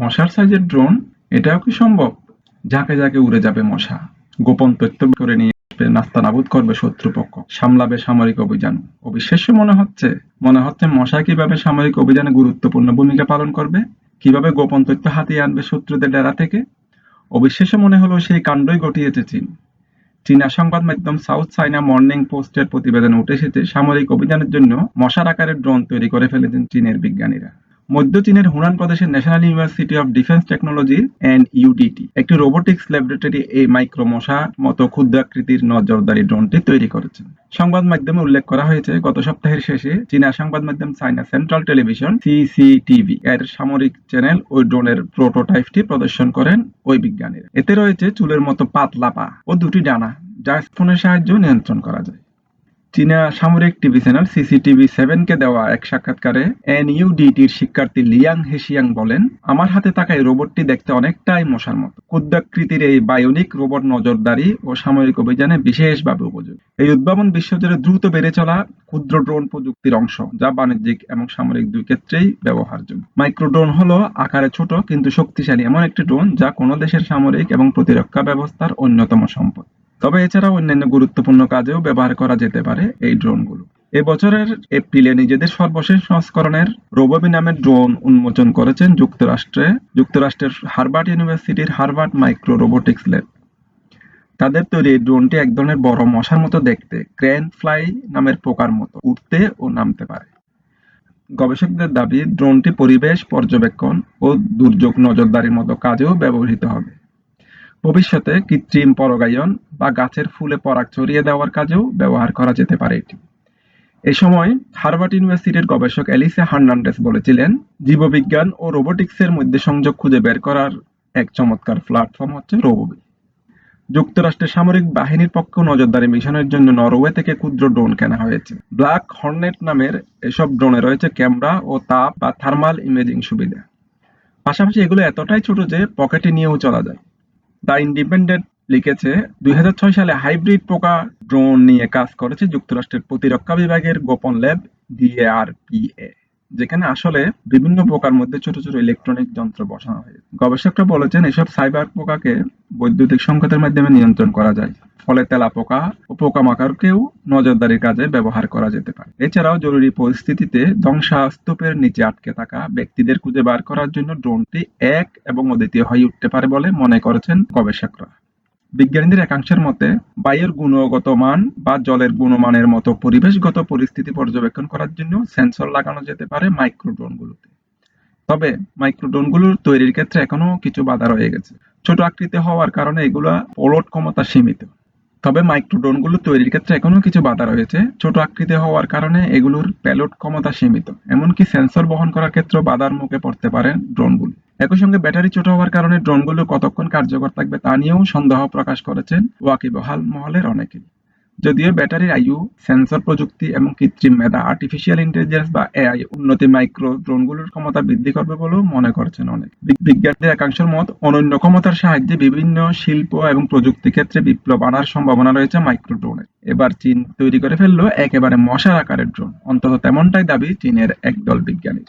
মশার সাইজের ড্রোন, এটাও কি সম্ভব? যাকে যাকে উড়ে যাবে মশা। গোপন তথ্য করে নিয়ে আসবে নাস্তানাবুদ করবে শত্রুপক্ষ। সামলাবে সামরিক অভিযান। অবিশ্বাস্য মনে হচ্ছে। মনে হচ্ছে মশা কীভাবে সামরিক অভিযানে গুরুত্বপূর্ণ ভূমিকা পালন করবে? কীভাবে গোপন তথ্য হাতিয়ে আনবে শত্রুদের ডেরা থেকে? অবিশ্বাস্য মনে হলো সেই কাণ্ডই ঘটিয়েছে চীন। চীনা সংবাদ মাধ্যম সাউথ চাইনা মর্নিং পোস্টের প্রতিবেদনে উঠে এসেছে, সামরিক অভিযানের জন্য মশার আকারের ড্রোন তৈরি করে ফেলেছেন চীনের বিজ্ঞানীরা। মধ্য চীনের হুনান প্রদেশের national university of defence technology and U D robotics laboratory এই মাইক্রো মশা মতো ক্ষুদ্রাকৃতির নজরদারি ড্রোনটি তৈরি করেছেন। সংবাদ মাধ্যমে উল্লেখ করা হয়েছে, গত সপ্তাহের শেষে চীনা সংবাদ মাধ্যম চাইনা সেন্ট্রাল টেলিভিশন সিসিটিভি এর সামরিক চ্যানেল ওই ড্রোনের প্রোটোটাইপটি প্রদর্শন করেন ওই বিজ্ঞানীরা। এতে রয়েছে চুলের মতো পাতলা পা ও দুটি ডানা, যা ফোনের সাহায্যে নিয়ন্ত্রণ করা যায়। চীনা সামরিক টিভি চ্যানেল সিসিটিভি সেভেনকে দেওয়া এক সাক্ষাৎকারে এনইউডিটির শিক্ষার্থী লিয়াং হেসিয়াং বলেন, আমার হাতে থাকা এই রোবটটি দেখতে অনেকটাই মশার মতো। ক্ষুদ্রাকৃতির এই বায়োনিক রোবট নজরদারি ও সামরিক অভিযানে বিশেষভাবে উপযোগী। এই উদ্ভাবন বিশ্বজুড়ে দ্রুত বেড়ে চলা ক্ষুদ্র ড্রোন প্রযুক্তির অংশ, যা বাণিজ্যিক এবং সামরিক দুই ক্ষেত্রেই ব্যবহারযোগ্য। মাইক্রো ড্রোন হলো আকারে ছোট কিন্তু শক্তিশালী এমন একটি ড্রোন যা কোনো দেশের সামরিক এবং প্রতিরক্ষা ব্যবস্থার অন্যতম সম্পদ। তবে এছাড়াও অন্যান্য গুরুত্বপূর্ণ কাজেও ব্যবহার করা যেতে পারে এই ড্রোনগুলো। এবছরের এপ্রিলে নিজেদের সর্বশেষ সংস্করণের রোববি নামের ড্রোন উন্মোচন করেছেন যুক্তরাষ্ট্রে, যুক্তরাষ্ট্রের হার্ভার্ড ইউনিভার্সিটির হার্ভার্ড মাইক্রো রোবোটিক্স ল্যাব। তাদের তৈরি এই ড্রোনটি এক ধরনের বড় মশার মতো দেখতে ক্রেন ফ্লাই নামের পোকার মতো উঠতে ও নামতে পারে। গবেষকদের দাবি, ড্রোনটি পরিবেশ, পর্যবেক্ষণ ও দুর্যোগ নজরদারির মতো কাজেও ব্যবহৃত হবে। ভবিষ্যতে কৃত্রিম পরাগায়ন বা গাছের ফুলে পরাগ ছড়িয়ে দেওয়ার কাজেও ব্যবহার করা যেতে পারে এটি। এই সময় হার্ভার্ড ইউনিভার্সিটির গবেষক অ্যালিসা হার্নান্ডেস বলেছিলেন, জীববিজ্ঞান ও রোবোটিক্সের মধ্যে সংযোগ খুঁজে বের করার এক চমৎকার প্ল্যাটফর্ম হচ্ছে রোবোবি। যুক্তরাষ্ট্রের সামরিক বাহিনীর পক্ষে নজরদারি মিশনের জন্য নরওয়ে থেকে ক্ষুদ্র ড্রোন কেনা হয়েছে। ব্ল্যাক হর্নেট নামের এসব ড্রোনে রয়েছে ক্যামেরা ও তাপ বা থার্মাল ইমেজিং সুবিধা। পাশাপাশি এগুলো এতটাই ছোট যে পকেটে নিয়েও চলা যায়। দ্য ইন্ডিপেন্ডেন্ট লিখেছে, দুই হাজার ছয় সালে হাইব্রিড পোকা ড্রোন নিয়ে কাজ করেছে যুক্তরাষ্ট্রের প্রতিরক্ষা বিভাগের গোপন ল্যাব ডিএআরপিএ যেখানে আসলে বিভিন্ন পোকার মধ্যে ছোট ছোট ইলেকট্রনিক যন্ত্র বসানো হয়েছে। গবেষকরা বলেছেন, এসব সাইবার পোকাকে বৈদ্যুতিক সংকেতের মাধ্যমে নিয়ন্ত্রণ করা যায়। ফলে তেলা পোকা ও পোকামাকড়কেও নজরদারির কাজে ব্যবহার করা যেতে পারে। এছাড়াও জরুরি পরিস্থিতিতে ধ্বংসাস্তূপের নিচে আটকে থাকা ব্যক্তিদের খুঁজে বার করার জন্য ড্রোনটি এক এবং অদ্বিতীয় হয়ে উঠতে পারে বলে মনে করেছেন গবেষকরা। বিজ্ঞানীদের একাংশের মতে, বায়ুর গুণগত মান বা জলের গুণমানের মতো পরিবেশগত পরিস্থিতি পর্যবেক্ষণ করার জন্য সেন্সর লাগানো যেতে পারে মাইক্রো ড্রোনগুলোতে তবে মাইক্রো ড্রোনগুলোর তৈরির ক্ষেত্রে এখনও কিছু বাধা রয়ে গেছে। ছোট আকৃতি হওয়ার কারণে এগুলা ওলট ক্ষমতা সীমিত। তবে মাইক্রো ড্রোনগুলো তৈরির ক্ষেত্রে এখনও কিছু বাধা রয়েছে। ছোট আকৃতি হওয়ার কারণে এগুলোর প্যালোড ক্ষমতা সীমিত। এমনকি সেন্সর বহন করার ক্ষেত্রে বাধার মুখে পড়তে পারে ড্রোনগুলো। একই সঙ্গে ব্যাটারি ছোট হওয়ার কারণে ড্রোনগুলো কতক্ষণ কার্যকর থাকবে তা নিয়েও সন্দেহ প্রকাশ করেছেন ওয়াকিবহাল মহলের অনেকেই। যদিও ব্যাটারির আয়ু, সেন্সর প্রযুক্তি এবং কৃত্রিম মেধা আর্টিফিশিয়াল ইন্টেলিজেন্স বা এআই উন্নতি মাইক্রো ড্রোনগুলোর ক্ষমতা বৃদ্ধি করবে বলেও মনে করছেন অনেক। বিজ্ঞানীদের একাংশের মত, অনন্য ক্ষমতার সাহায্যে বিভিন্ন শিল্প এবং প্রযুক্তি ক্ষেত্রে বিপ্লব আনার সম্ভাবনা রয়েছে মাইক্রো ড্রোনের এবার চীন তৈরি করে ফেলল একেবারে মশার আকারের ড্রোন অন্তত তেমনটাই দাবি চীনের একদল বিজ্ঞানীর।